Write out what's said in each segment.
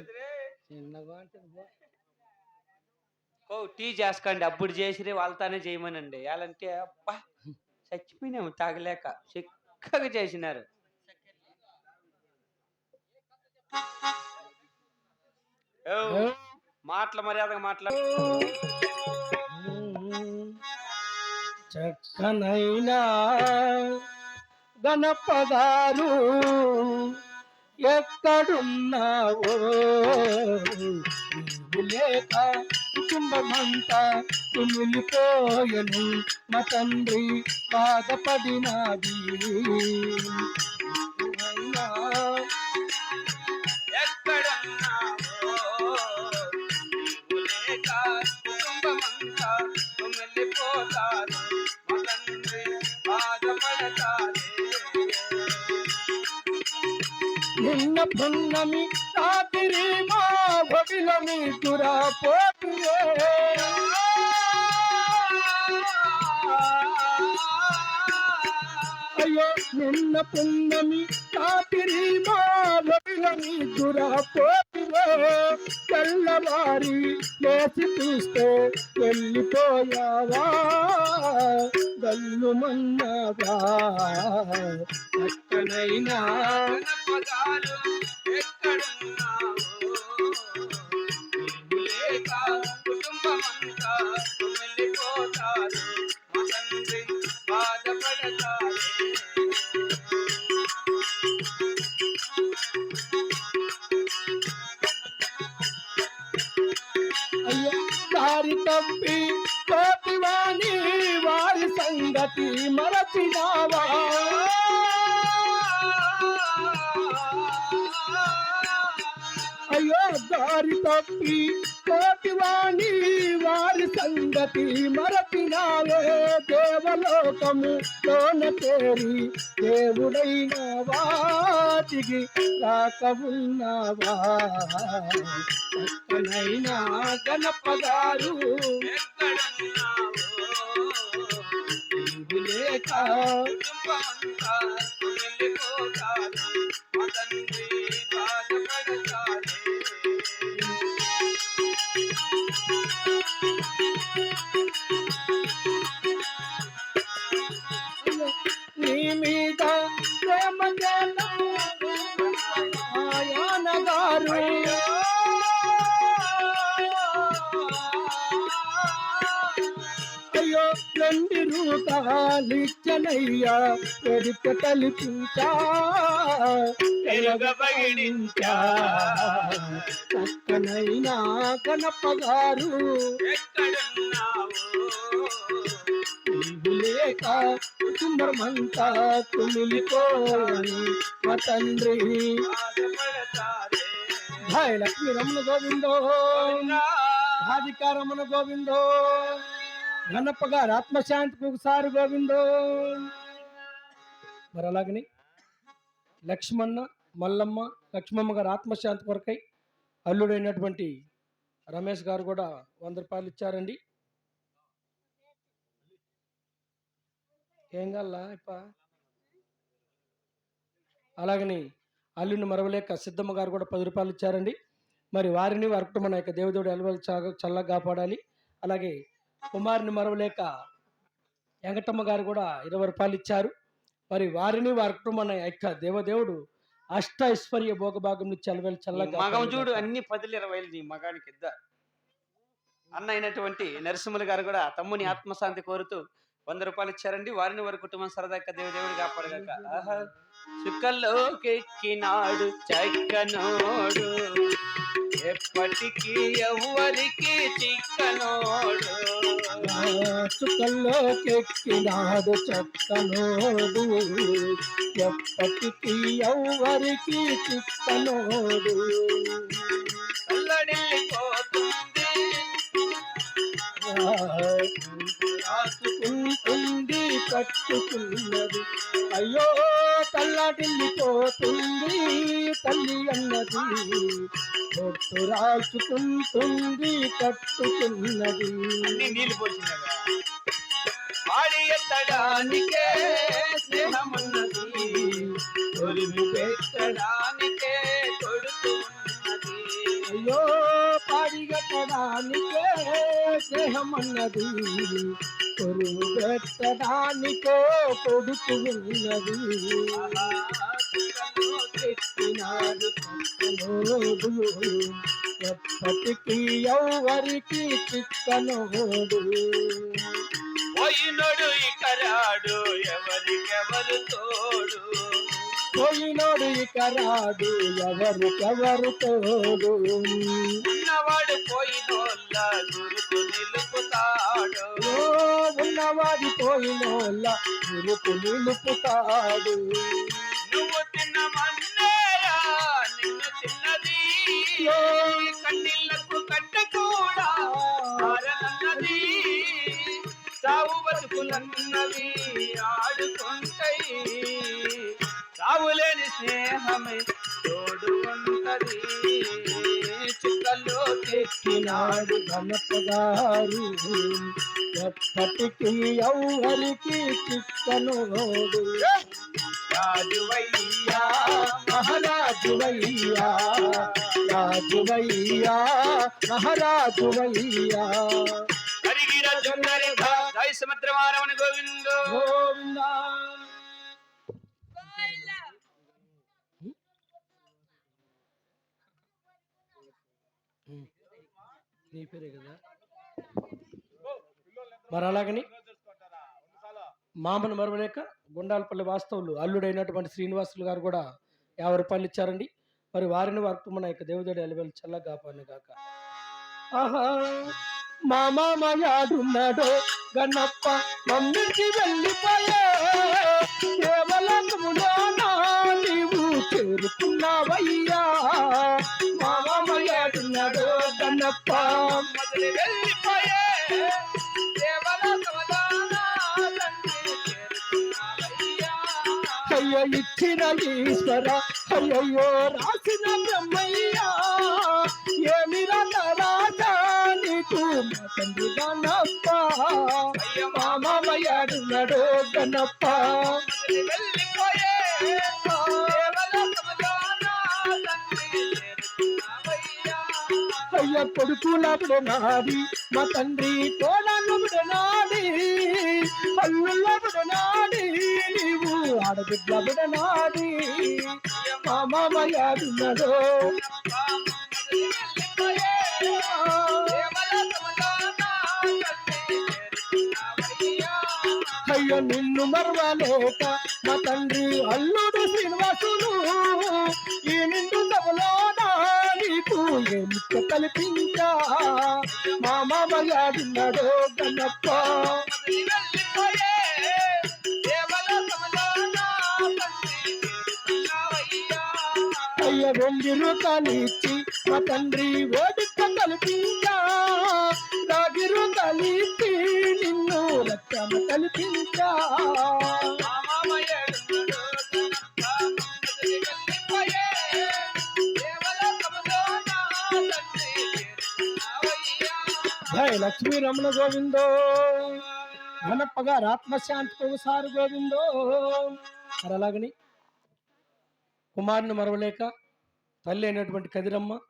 చిన్నగా ఉంటుంది బా. ఓ టీ చేసుకోండి. అప్పుడు చేసిరే వాళ్ళతోనే చేయమనండి. ఎలాంటే అబ్బా చచ్చిపోయినాము తాగలేక. చిక్కగా చేసినారు. మాటల మర్యాదగా మాట్లాడు చక్కనైనా గణపగారు ఎక్కడున్నావో? నీవు లేక కుటుంబమంతా కుమిలిపోయను. మా తండ్రి బాధపడినాది. నిన్న పున్నమి రాత్రి మా భవిల తురా పోతురే అయ్యో నిన్న పున్నమి రాత్రి మా భవిల తురా పోతురే తెల్లవారి లేచి చూస్తే వెళ్ళిపోయావా? గల్లు మన్నావా? పక్కనైనా దారి తప్పి కోటివాణి వారి సంగతి మరచినావా అయ్యో దారి తప్పి కోటివాణి వారి సంగతి మరపినావే. దేవలోకము తోన చేరి దేవుడైన వాటికి రాకమున్నావా ఎక్కడైనా చక్కనైనా గణపగారు ఎక్కడున్నావో లేక రూపాలిచ్చనయ్యా పెడిత తలిపించా ఎరుగబగిడించా. చక్కనైనా కనపగారు లేక కుటుంబమంతా కుమిలిపోని మా తండ్రి. హాయ్ లక్ష్మీ రమణ గోవిందో. రాధికా రమణ గోవిందో. గణప్ప గారు ఆత్మశాంతికి ఒకసారి గోవిందో. మరి అలాగని లక్ష్మణ మల్లమ్మ లక్ష్మమ్మ గారు ఆత్మశాంతి కొరకై అల్లుడైనటువంటి రమేష్ గారు కూడా వంద రూపాయలు ఇచ్చారండి. ఏం కల్లా ఇప్ప? అలాగని అల్లుని మరవలేక సిద్ధమ్మ గారు కూడా పది రూపాయలు ఇచ్చారండి. మరి వారిని వారి కుటుంబ యొక్క దేవదేవుడు ఎలవలు చల్లగా కాపాడాలి. అలాగే కుమారుని మరవలేక వెంకటమ్మ గారు కూడా ఇరవై రూపాయలు ఇచ్చారు. మరి వారిని వారి కుటుంబం యొక్క దేవదేవుడు అష్ట ఐశ్వర్య భోగభాగం నుంచి ఎలవలు చల్లగా మగం చూడు. అన్ని పదులు ఇరవైలు నీ మగానికి ఇద్ద. అన్న అయినటువంటి నరసింహులు గారు కూడా తమ్ముని ఆత్మశాంతి కోరుతూ వంద రూపాయలు ఇచ్చారండి. వారిని వారి కుటుంబం సరదాగా దేవదేవుడు కాపాడగాక. ఆహా చుక్కల్లోకెక్కినాడు చక్కనోడు. ఎప్పటికీ ఎవ్వరికి చిక్కనోడు. చుక్కల్లోకెక్కినాడు చక్కనోడు. ఎప్పటికీ ఎవ్వరికి చిక్కనోడు. అల్లడిల్లిపోతుంది రాసుకుంటుంది కట్టుకున్నది. అయ్యో తల్లాటిల్లి పోతుంది తల్లి అన్నది. పొట్టు రాచుకుంటుంది కట్టుకున్నది. నీళ్ళు పోసినగా వాడి ఎత్తడానికే స్నేహమన్నది. తొలిమి పెట్టడానికే కొడుకు అయ్యో పాడిగట్టడానికే పెట్టడానికో కొడుకు ఉన్నది. ఎప్పటికీ ఎవరికి చిక్కనోడు పోయినోడు ఇక రాడు ఎవరికెవరు తోడు? పోయినోడు ఇక రాడు ఎవరికెవరు తోడు? ఉన్నవాడు పోయినోళ్ళ గురుతు గురుకు నిలుపుతాడు నువ్వు తిన్న మన్నేరా నిన్ను తిన్నది కన్నీళ్ళకు కట్ట కూడా ఆరనన్నది చావు బతుకులన్నవి ఆడుకుంటాయి చావులేని స్నేహమే తోడు ఉంటది. చుక్కల్లో ఎక్కినాడు ఘనపగారు ఎప్పటికీ ఎవరికి చిక్కనోడు రాజువయ్యా మహారాజువయ్యా రాజువయ్యా మహారాజువయ్యా హరిగిర జొన్నరి జై సముద్రమారమణ గోవిందో గోవిందా నీ పేరే కదా మరి అలాగని మామను మరవలేక గుండాలపల్లి వాస్తవులు అల్లుడైనటువంటి శ్రీనివాసులు గారు కూడా యాభై రూపాయలు ఇచ్చారండి. మరి వారిని వరకు మన యొక్క దేవుదడి అలవేలు చల్లగా కాపాను గాక. ఆహా మా మామ గన్నప్ప మమ్మించి వెళ్ళిపోయే. దేవలోకములో నీవు చేరుకున్నావయ్యా. మా గన్నప్ప వెళ్ళిపోయే. రాసిన ఈశ్వర అయ్యయ్యో రాసిన బ్రహ్మయ్యా ఏమి రాజా నీకు తండ్రి గణప్ప అయ్య మా గణప్ప. అయ్య కొడుకులబుడు నాది మా తండ్రి కోడలుబుడు నా ఆడబిడ్డబుడు నాడి అయ్యో నిన్ను మర్వలేక మా తండ్రి అల్లుడు శ్రీనివాసులు. ఈ నిన్ను తమలో నీకు ఎంత కల్పించా? మా మామయ్యాడున్నాడో గణప్ప. వెండి రూపాలిచ్చి మా తండ్రి ఓడిక కల్పించా. రాగి రూపాలిచ్చి నిన్ను రక్షణ కల్పించా జయ లక్ష్మీ రమణ గోవిందో. గణప్ప ఆత్మశాంతికి ఒకసారి గోవిందో. మరి అలాగని కుమారుని మరవలేక తల్లి అయినటువంటి కదిరమ్మ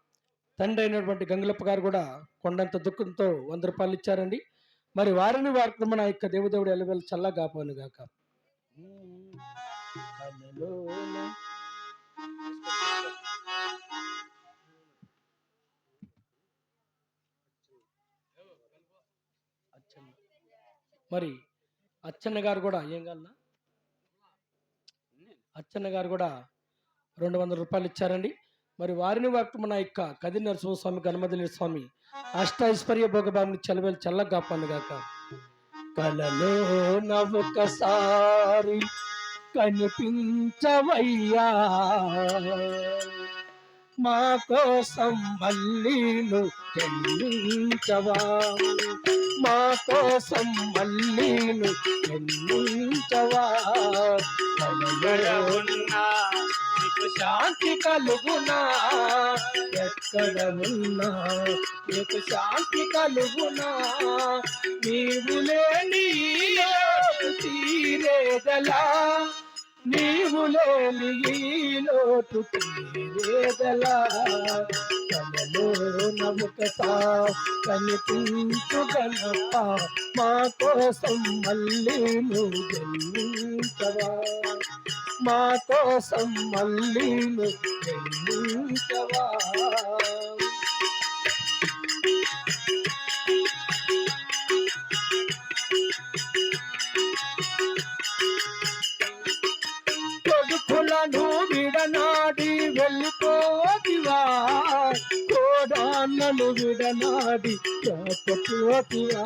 తండ్రి అయినటువంటి గంగులప్ప గారు కూడా కొండంత దుఃఖంతో వంద రూపాయలు ఇచ్చారండి. మరి వారిని వారికి నా యొక్క దేవదేవుడు ఎలవెల్ చల్లా కాపాను గాక. మరి అచ్చన్న గారు కూడా ఏం కావాలన్నా? అచ్చన్న గారు కూడా రెండు వందల రూపాయలు ఇచ్చారండి. మరి వారిని వారికి మన యొక్క కది నరసింహస్వామి గణమదిలి స్వామి అష్టైశ్వర్య భోగభామిని చలవేలు చల్లగా కాపాను గాక. కలలో నవ్వొకసారి కనిపించవయ్యా. మా కోసం మళ్ళీను చెల్లించవా మా కోసం మళ్ళీను చెల్లించవా కలలో శాంతి కలుగునా? ఎక్కడ ఉన్నా నీకు శాంతి కలుగునా? నీవు లేని లోటు తీరేదలా? నీవు లేని లోటు తీరేదలా? కలలో నముకసా కనిపించు గణప మా కోసం మళ్ళీ నువ్వు జన్మించవా? మా కోసం మళ్ళీ నువ్వు జన్మించవా కొడుకులను విడనాడి పోతివా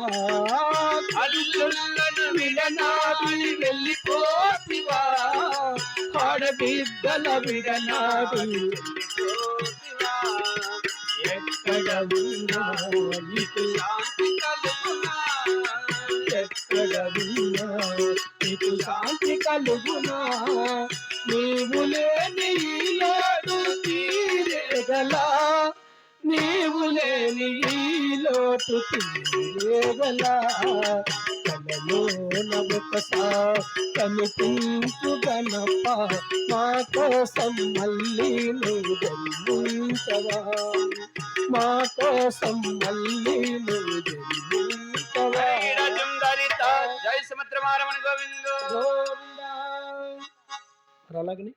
అల్లులను విడనాడి వెళ్ళిపోతివా ఆడబిడ్డల విడనాడి ఎక్కడ ఉన్నా నీకు శాంతి కలుగునా? ఎక్కడ ఉన్నా నీకు శాంతి కలుగునా? తీరేగలా కలలో కనిపించు గణప మా కోసం మళ్ళీ నువ్వు జన్మించవా? మా కోసం మళ్ళీ నువ్వు జన్మించవా? జై సుమిత్రమారమణ గోవిందు. గోవిందా. అలాగని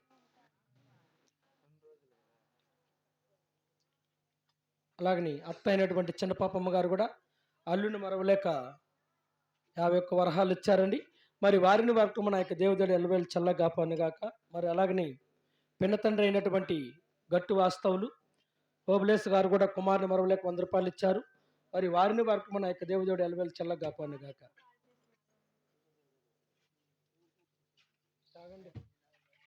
అలాగని అత్త అయినటువంటి చిన్న పాపమ్మ గారు కూడా అల్లుని మరవలేక యాభై ఒక్క వరహాలు ఇచ్చారండి. మరి వారిని వరకు మన యొక్క దేవుదేడు ఎల్లవేలు చల్లగా గాక మరి అలాగని పిన్నతండ్రి అయినటువంటి గట్టు వాస్తవులు ఓబులేస్ గారు కూడా కుమారుని మరవలేక వంద రూపాయలు ఇచ్చారు. మరి వారిని వరకు మన యొక్క దేవుడు ఎలవేలు చల్లగా